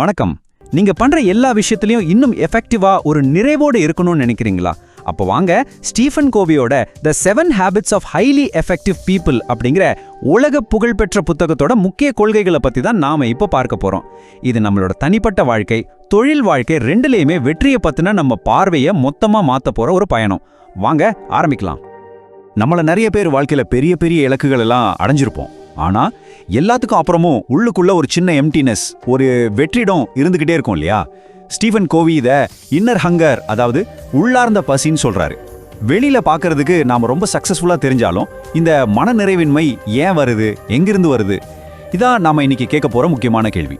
வணக்கம். நீங்க பண்ற எல்லா விஷயத்திலையும் இன்னும் எஃபெக்டிவா ஒரு நிறைவோடு இருக்கணும்னு நினைக்கிறீங்களா? அப்போ வாங்க Stephen கோவியோட the seven habits of highly effective people அப்படிங்கிற உலக புகழ்பெற்ற புத்தகத்தோட முக்கிய கொள்கைகளை பத்தி தான் நாம இப்போ பார்க்க போறோம். இது நம்மளோட தனிப்பட்ட வாழ்க்கை தொழில் வாழ்க்கை ரெண்டுலேயுமே வெற்றியை பத்தின நம்ம பார்வையை மொத்தமா மாத்த போற ஒரு பயணம். வாங்க ஆரம்பிக்கலாம். நம்மள நிறைய பேர் வாழ்க்கையில பெரிய பெரிய இலக்குகள் எல்லாம் அடைஞ்சிருப்போம். ஆனா எல்லாத்துக்கும் அப்புறமும் உள்ளுக்குள்ள ஒரு சின்ன எம்டினஸ் ஒரு வெற்றிடம் இருந்துகிட்டே இருக்கும் இல்லையா? ஸ்டீஃபன் கோவி இதை இன்னர் ஹங்கர் அதாவது உள்ளார்ந்த பசின்னு சொல்றாரு. வெளியில பார்க்கறதுக்கு நாம ரொம்ப சக்சஸ்ஃபுல்லா தெரிஞ்சாலும் இந்த மன நிறைவின்மை ஏன் வருது எங்கிருந்து வருது? இதான் நாம இன்னைக்கு கேட்க போற முக்கியமான கேள்வி.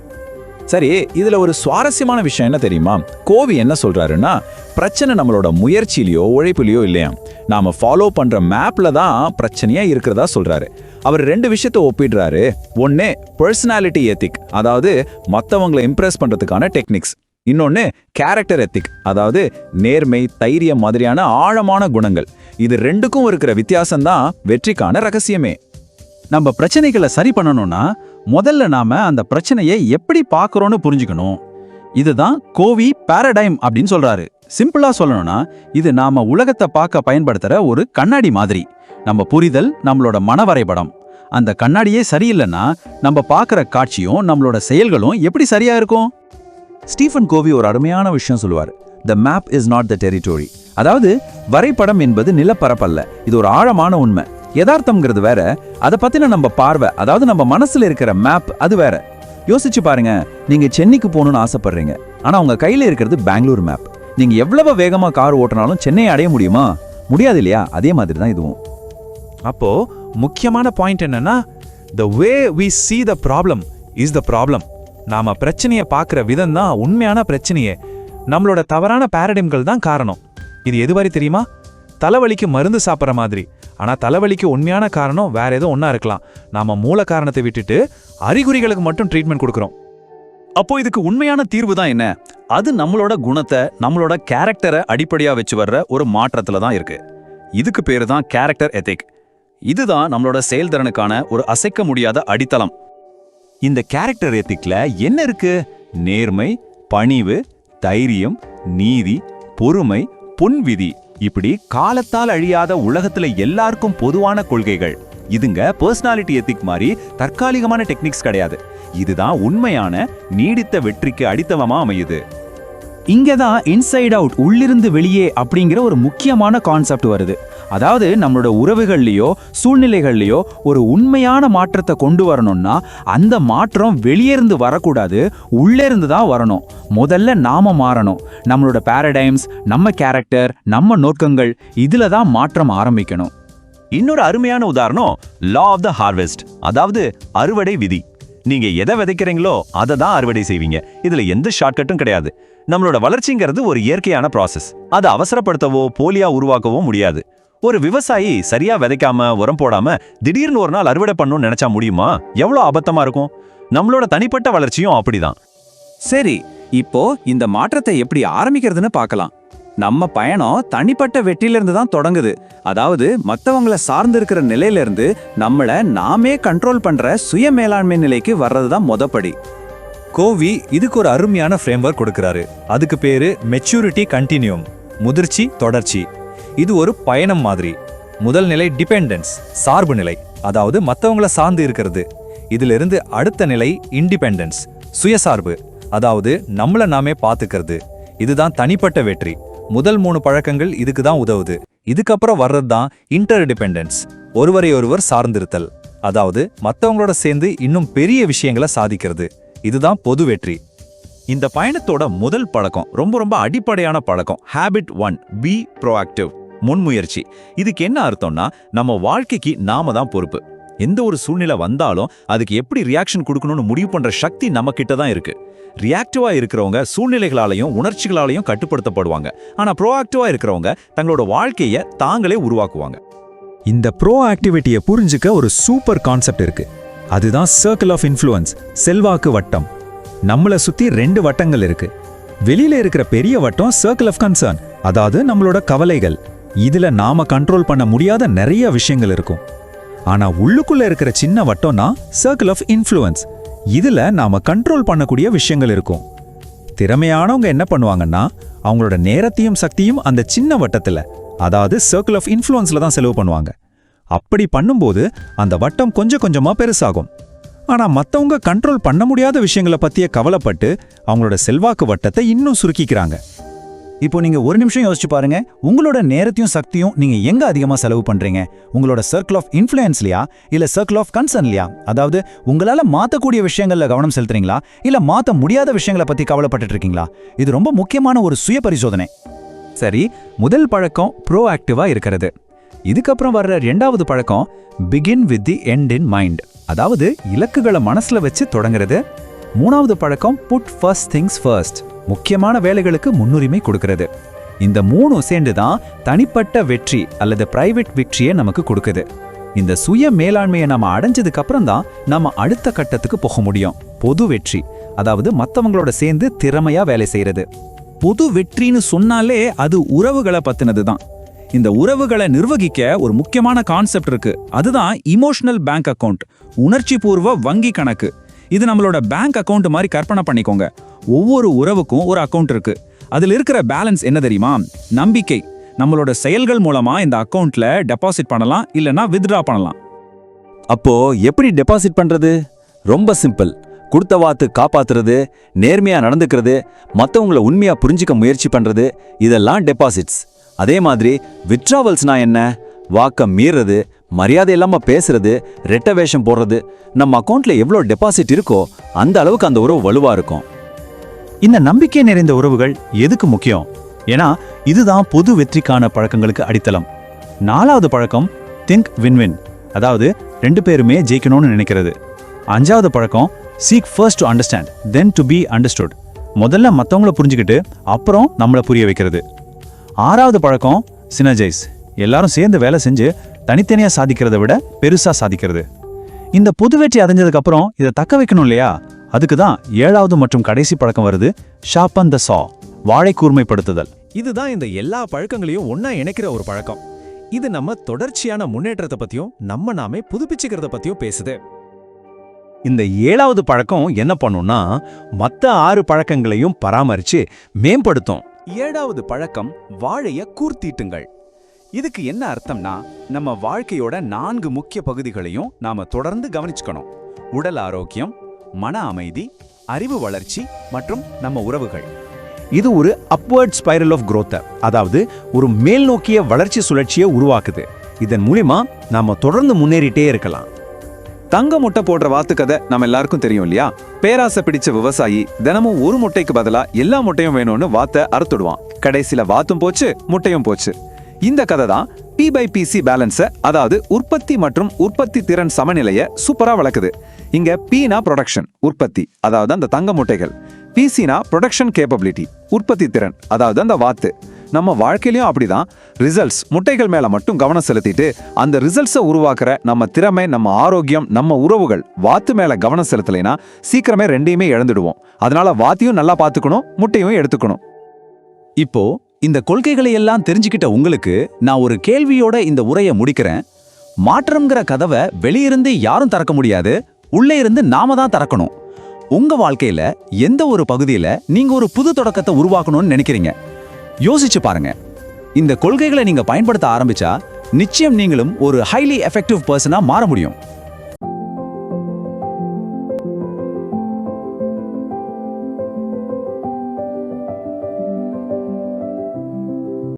சரி இதுல ஒரு சுவாரஸ்யமான விஷயம் என்ன தெரியுமா? கோவி என்ன சொல்றாருன்னா பிரச்சனை நம்மளோட முயற்சியிலையோ உழைப்புலையோ இல்லையா நாம ஃபாலோ பண்ற மேப்ல தான் பிரச்சனையா இருக்கிறதா சொல்றாரு. அவர் ரெண்டு விஷயத்த ஒப்பிடுறாரு. ஒன்று பர்சனாலிட்டி எத்திக் அதாவது மற்றவங்களை இம்ப்ரெஸ் பண்றதுக்கான டெக்னிக்ஸ் இன்னொன்னு கேரக்டர் எத்திக் அதாவது நேர்மை தைரியம் மாதிரியான ஆழமான குணங்கள். இது ரெண்டுக்கும் இருக்கிற வித்தியாசம் தான் வெற்றிக்கான ரகசியமே. நம்ம பிரச்சனைகளை சரி பண்ணணும்னா முதல்ல நாம அந்த பிரச்சனையை எப்படி பார்க்கறோம்னு புரிஞ்சுக்கணும். இதுதான் கோவி பாரடைம் அப்படின்னு சொல்றாரு. சிம்பிளா சொல்லணும்னா இது நாம உலகத்தை பார்க்க பயன்படுத்துற ஒரு கண்ணாடி மாதிரி. நம்ம புரிதல் நம்மளோட மன வரைபடம். அந்த கண்ணாடியே சரியில்லைன்னா நம்ம பார்க்குற காட்சியும் நம்மளோட செயல்களும் எப்படி சரியா இருக்கும்? ஸ்டீஃபன் கோவி ஒரு அருமையான விஷயம் சொல்லுவார். The map is not the territory அதாவது வரைபடம் என்பது நிலப்பரப்பல்ல. இது ஒரு ஆழமான உண்மை. யதார்த்தம்ங்கிறது வேற அதை பத்தின நம்ம பார்வை அதாவது நம்ம மனசுல இருக்கிற மேப் அது வேற. யோசிச்சு பாருங்க நீங்க சென்னைக்கு போகணும்னு ஆசைப்படுறீங்க. ஆனா உங்க கையில இருக்கிறது பெங்களூர் மேப் நீங்க எவ்வளவு வேகமா கார் ஓட்டினாலும் சென்னையை அடைய முடியுமா? முடியாது இல்லையா? அதே மாதிரி தான் இதுவும். அப்போ முக்கியமான பாயிண்ட் என்னன்னா the way we see the problem is the problem நாம பிரச்சனையை பார்க்குற விதம் தான் உண்மையான பிரச்சனையே. நம்மளோட தவறான பேரடைம்கள் தான் காரணம். இது எதுவரை தெரியுமா? தலைவலிக்கு மருந்து சாப்பிட்ற மாதிரி. ஆனால் தலைவலிக்கு உண்மையான காரணம் வேற ஏதோ ஒன்றா இருக்கலாம். நாம மூல காரணத்தை விட்டுட்டு அறிகுறிகளுக்கு மட்டும் ட்ரீட்மெண்ட் கொடுக்குறோம். அப்போ இதுக்கு உண்மையான தீர்வு தான் என்ன? அது நம்மளோட குணத்தை நம்மளோட கேரக்டரை அடிப்படையாக வச்சு வர்ற ஒரு மாற்றத்தில் தான் இருக்கு. இதுக்கு பேர் தான் கேரக்டர் எத்திக் இதுதான் நம்மளோட செயல்திறனுக்கான ஒரு அசைக்க முடியாத அடித்தளம். இந்த கேரக்டர் எத்திக்ல என்ன இருக்கு? நேர்மை பணிவு தைரியம் நீதி பொறுமை பொன்விதி. இப்படி காலத்தால் அழியாத உலகத்துல எல்லாருக்கும் பொதுவான கொள்கைகள். இதுங்க பர்சனாலிட்டி எத்திக் மாதிரி தற்காலிகமான டெக்னிக்ஸ் கிடையாது. இதுதான் உண்மையான நீடித்த வெற்றிக்கு அடித்தளமா அமையுது. இங்கதான் இன்சைட் அவுட் உள்ளிருந்து வெளியே அப்படிங்கிற ஒரு முக்கியமான கான்செப்ட் வருது. அதாவது நம்மளோட உறவுகள்லையோ சூழ்நிலைகள்லையோ ஒரு உண்மையான மாற்றத்தை கொண்டு வரணும்னா அந்த மாற்றம் வெளியே இருந்து வரக்கூடாது உள்ளே இருந்து தான் வரணும். முதல்ல நாம மாறணும். நம்மளோட பேரடைம்ஸ் நம்ம கேரக்டர் நம்ம நோக்கங்கள் இதில் தான் மாற்றம் ஆரம்பிக்கணும். இன்னொரு அருமையான உதாரணம் லா ஆஃப் த ஹார்வெஸ்ட் அதாவது அறுவடை விதி. நீங்க எதை விதைக்கிறீங்களோ அதை தான் அறுவடை செய்வீங்க. இதுல எந்த ஷார்ட்கட்டும் கிடையாது. நம்மளோட வளர்ச்சிங்கிறது ஒரு இயற்கையான ப்ராசஸ் அதை அவசரப்படுத்தவோ போலியா உருவாக்கவோ முடியாது. ஒரு விவசாயி சரியா விதைக்காம உரம் போடாம திடீர்னு ஒரு நாள் அறுவடை பண்ணணும்னு நினைச்சா முடியுமா? எவ்வளவு அபத்தமா இருக்கும்? நம்மளோட தனிப்பட்ட வளர்ச்சியும் அப்படிதான். சரி இப்போ இந்த மாற்றத்தை எப்படி ஆரம்பிக்கிறதுன்னு பார்க்கலாம். நம்ம பயணம் தனிப்பட்ட வெற்றில இருந்து தான் தொடங்குது. அதாவது மத்தவங்கள சார்ந்து இருக்கிற நிலையில இருந்து நம்மள நாமே கண்ட்ரோல் பண்ற சுய மேலாண்மை நிலைக்கு வர்றது தான் மொதப்படி கோவி இதுக்கு ஒரு அருமையான ஃப்ரேம்வொர்க் கொடுக்கறாரு. அதுக்கு பேரு மெச்சூரிட்டி கண்டினியூம் முதிர்ச்சி தொடர்ச்சி. இது ஒரு பயணம் மாதிரி. முதல் நிலை டிபெண்டன்ஸ் சார்பு நிலை. அதாவது மற்றவங்கள சார்ந்து இருக்கிறது. இதிலிருந்து அடுத்த நிலை இண்டிபெண்டன்ஸ் சுயசார்பு. அதாவது நம்மள நாமே பார்த்துக்கிறது. இதுதான் தனிப்பட்ட வெற்றி. முதல் மூணு பழக்கங்கள் இதுக்கு தான் உதவுது. இதுக்கப்புறம் வர்றது தான் இன்டர் டிபெண்டன்ஸ் ஒருவரை ஒருவர் சார்ந்திருத்தல். அதாவது மற்றவங்களோட சேர்ந்து இன்னும் பெரிய விஷயங்களை சாதிக்கிறது. இதுதான் பொது வெற்றி. இந்த பயணத்தோட முதல் பழக்கம் ரொம்ப ரொம்ப அடிப்படையான பழக்கம் ஹேபிட் ஒன் பி ப்ரோஆக்டிவ் முன்முயற்சி. இதுக்கு என்ன அர்த்தம்னா நம்ம வாழ்க்கைக்கு நாம தான் பொறுப்பு. எந்த ஒரு சூழ்நிலை வந்தாலும் அதுக்கு எப்படி ரியாக்ஷன் கொடுக்கணும்னு முடிவு பண்ற சக்தி நம்ம கிட்ட தான் இருக்கு. ரியாக்டிவா இருக்கிறவங்க சூழ்நிலைகளாலையும் உணர்ச்சிகளாலையும் கட்டுப்படுத்தப்படுவாங்க. ஆனா ப்ரோஆக்டிவா இருக்கிறவங்க தங்களோட வாழ்க்கையை தாங்களே உருவாக்குவாங்க. இந்த ப்ரோ ஆக்டிவிட்டியை புரிஞ்சுக்க ஒரு சூப்பர் கான்செப்ட் இருக்கு. அதுதான் சர்க்கிள் ஆஃப் இன்ஃப்ளூயன்ஸ் செல்வாக்கு வட்டம். நம்மளை சுத்தி ரெண்டு வட்டங்கள் இருக்கு. வெளியில இருக்கிற பெரிய வட்டம் சர்க்கிள் ஆஃப் கன்சர்ன் அதாவது நம்மளோட கவலைகள். இதுல நாம கண்ட்ரோல் பண்ண முடியாத நிறைய விஷயங்கள் இருக்கும். ஆனா உள்ளுக்குள்ள இருக்கிற சின்ன வட்டம்னா சர்க்கிள் ஆஃப் இன்ஃப்ளூயன்ஸ் இதுல நாம கண்ட்ரோல் பண்ணக்கூடிய விஷயங்கள் இருக்கும். திறமையானவங்க என்ன பண்ணுவாங்கன்னா அவங்களோட நேரத்தையும் சக்தியும் அந்த சின்ன வட்டத்துல அதாவது சர்க்கிள் ஆஃப் இன்ஃப்ளூயன்ஸ்ல தான் செலவு பண்ணுவாங்க. அப்படி பண்ணும்போது அந்த வட்டம் கொஞ்சம் கொஞ்சமா பெருசாகும். ஆனா மத்தவங்க கண்ட்ரோல் பண்ண முடியாத விஷயங்களை பத்திய கவலைப்பட்டு அவங்களோட செல்வாக்கு வட்டத்தை இன்னும் சுருக்கிக்கிறாங்க. இப்போ நீங்க ஒரு நிமிஷம் யோசிச்சு பாருங்க. உங்களோட நேரத்தையும் சக்தியும் நீங்க எங்க அதிகமா செலவு பண்றீங்க? உங்களோட சர்க்கிள் ஆஃப் இன்ஃப்ளூயன்ஸ்லயா இல்ல சர்க்கிள் ஆஃப் கன்சர்ன்லயா அதாவது உங்களால மாத்தக்கூடிய விஷயங்கள்ல கவனம் செலுத்துறீங்களா? இல்ல மாத்த முடியாத விஷயங்களை பத்தி கவலைப்பட்டுட்டு இருக்கீங்களா? இது ரொம்ப முக்கியமான ஒரு சுய பரிசோதனை. சரி முதல் பழக்கம் ப்ரோ ஆக்டிவா இருக்கிறது. இதுக்கப்புறம் வர்ற ரெண்டாவது பழக்கம் begin with the end in mind அதாவது இலக்குகளை மனசுல வச்சு தொடங்குறது. மூணாவது பழக்கம் புட் ஃபர்ஸ்ட் திங்ஸ் ஃபர்ஸ்ட் முக்கியமான வேலைகளுக்கு முன்னுரிமை கொடுக்கிறது. இந்த மூணும் சேர்ந்து தான் தனிப்பட்ட வெற்றி அல்லது பிரைவேட் வெற்றியை நமக்கு கொடுக்குது. இந்த சுய மேலாண்மையை நம்ம அடைஞ்சதுக்கு அப்புறம் தான் நம்ம அடுத்த கட்டத்துக்கு போக முடியும். பொது வெற்றி அதாவது மற்றவங்களோட சேர்ந்து திறமையா வேலை செய்யறது. பொது வெற்றின்னு சொன்னாலே அது உறவுகளை பத்தினது தான் இந்த உறவுகளை நிர்வகிக்க ஒரு முக்கியமான கான்செப்ட் இருக்கு. அதுதான் இமோஷனல் பேங்க் அக்கவுண்ட் உணர்ச்சி பூர்வ வங்கி கணக்கு. இது நம்மளோட பேங்க் அக்கௌண்ட் மாதிரி கற்பனை பண்ணிக்கோங்க. ஒவ்வொரு உறவுக்கும் ஒரு அக்கௌண்ட் இருக்கு. அதில் இருக்கிற பேலன்ஸ் என்ன தெரியுமா? நம்பிக்கை. நம்மளோட செயல்கள் மூலமா இந்த அக்கௌண்ட்ல டெபாசிட் பண்ணலாம் இல்லைன்னா வித்ட்ரா பண்ணலாம். அப்போ எப்படி டெபாசிட் பண்றது? ரொம்ப சிம்பிள் கொடுத்த வாத்து காப்பாத்துறது நேர்மையா நடந்துக்கிறது மற்றவங்களை உண்மையா புரிஞ்சுக்க முயற்சி பண்றது இதெல்லாம் டெபாசிட்ஸ் அதே மாதிரி விட்ராவல்ஸ்னா என்ன? வாக்க மீறது மரியாதை இல்லாமல் பேசுறது ரெட்ட வேஷம் போடுறது நம்ம அக்கௌண்ட்ல எவ்வளோ டெபாசிட் இருக்கோ அந்த அளவுக்கு அந்த உறவு வலுவாக இருக்கும். இந்த நம்பிக்கை நிறைந்த உறவுகள் எதுக்கு முக்கியம்? ஏன்னா இதுதான் பொது வெற்றிக்கான பழக்கங்களுக்கு அடித்தளம். நாலாவது பழக்கம் திங்க் வின்-வின் அதாவது ரெண்டு பேருமே ஜெயிக்கணும்னு நினைக்கிறது. அஞ்சாவது பழக்கம் seek first to understand then to be understood முதல்ல மற்றவங்கள புரிஞ்சுக்கிட்டு அப்புறம் நம்மளை புரிய வைக்கிறது. ஆறாவது பழக்கம் சினர்ஜைஸ் எல்லாரும் சேர்ந்து வேலை செஞ்சு தனித்தனியாக சாதிக்கிறத விட பெருசாக சாதிக்கிறது. இந்த புது வெற்றி அடைஞ்சதுக்கப்புறம் இதை தக்க வைக்கணும் இல்லையா? அதுக்கு தான் ஏழாவது மற்றும் கடைசி பழக்கம் வருது ஷாப்பன் த சா வாழை கூர்மைப்படுத்துதல். இதுதான் இந்த எல்லா பழக்கங்களையும் ஒன்றா இணைக்கிற ஒரு பழக்கம். இது நம்ம தொடர்ச்சியான முன்னேற்றத்தை பற்றியும் நம்ம நாமே புதுப்பிச்சுக்கிறத பற்றியும் பேசுது. இந்த ஏழாவது பழக்கம் என்ன பண்ணும்னா மற்ற ஆறு பழக்கங்களையும் பராமரித்து மேம்படுத்தும். ஏழாவது பழக்கம் வாழைய கூர்த்தீட்டுங்கள். இதுக்கு என்ன அர்த்தம்னா நம்ம வாழ்க்கையோட நான்கு முக்கிய பகுதிகளையும் நாம தொடர்ந்து கவனிச்சுக்கணும். உடல் ஆரோக்கியம் மன அமைதி அறிவு வளர்ச்சி மற்றும் நம்ம உறவுகள். இது ஒரு அப்வர்ட் ஸ்பைரல் ஆஃப் growth அதாவது ஒரு மேல் நோக்கிய வளர்ச்சி சுழற்சியை உருவாக்குது. இதன் மூலிமா நாம தொடர்ந்து முன்னேறிட்டே இருக்கலாம். தங்க முட்டை போடுற வாத்து கதை நம்ம எல்லாருக்கும் தெரியும் இல்லையா? பேராசை பிடிச்ச விவசாயி தினமும் ஒரு முட்டைக்கு பதிலா எல்லா முட்டையும் வேணும்னு வாத்தை அறுத்துடுவான். கடைசியில வாத்தும் போச்சு முட்டையும் போச்சு. இந்த கதை தான் பி பை பிசி பேலன்ஸை அதாவது உற்பத்தி மற்றும் உற்பத்தி திறன் சமநிலையை சூப்பராக வளர்க்குது. இங்கே பீனா ப்ரொடக்ஷன் உற்பத்தி அதாவது அந்த தங்க முட்டைகள். பிசினா ப்ரொடக்ஷன் கேப்பபிலிட்டி உற்பத்தி திறன் அதாவது அந்த வாத்து. நம்ம வாழ்க்கையிலையும் அப்படிதான். ரிசல்ட்ஸ் முட்டைகள் மேல மட்டும் கவனம் செலுத்திட்டு அந்த ரிசல்ட்ஸை உருவாக்குற நம்ம திறமை நம்ம ஆரோக்கியம் நம்ம உறவுகள் வாத்து மேல கவனம் செலுத்தலைனா சீக்கிரமே ரெண்டையுமே இழந்துடுவோம். அதனால வாத்தையும் நல்லா பார்த்துக்கணும் முட்டையும் எடுத்துக்கணும். இப்போ இந்த கொள்கைகளை எல்லாம் தெரிஞ்சுக்கிட்ட உங்களுக்கு நான் ஒரு கேள்வியோட இந்த உரையை முடிக்கிறேன். மாற்றம்ங்கிற கதவை வெளியிருந்து யாரும் திறக்க முடியாது. உள்ளே இருந்து நாம தான் திறக்கணும். உங்க வாழ்க்கையில எந்த ஒரு பகுதியில நீங்க ஒரு புது தொடக்கத்தை உருவாக்கணும்னு நினைக்கிறீங்க? யோசிச்சு பாருங்க. இந்த கொள்கைகளை நீங்க பயன்படுத்த ஆரம்பிச்சா நிச்சயம் நீங்களும் ஒரு ஹைலி எஃபெக்டிவ் பர்சனா மாற முடியும்.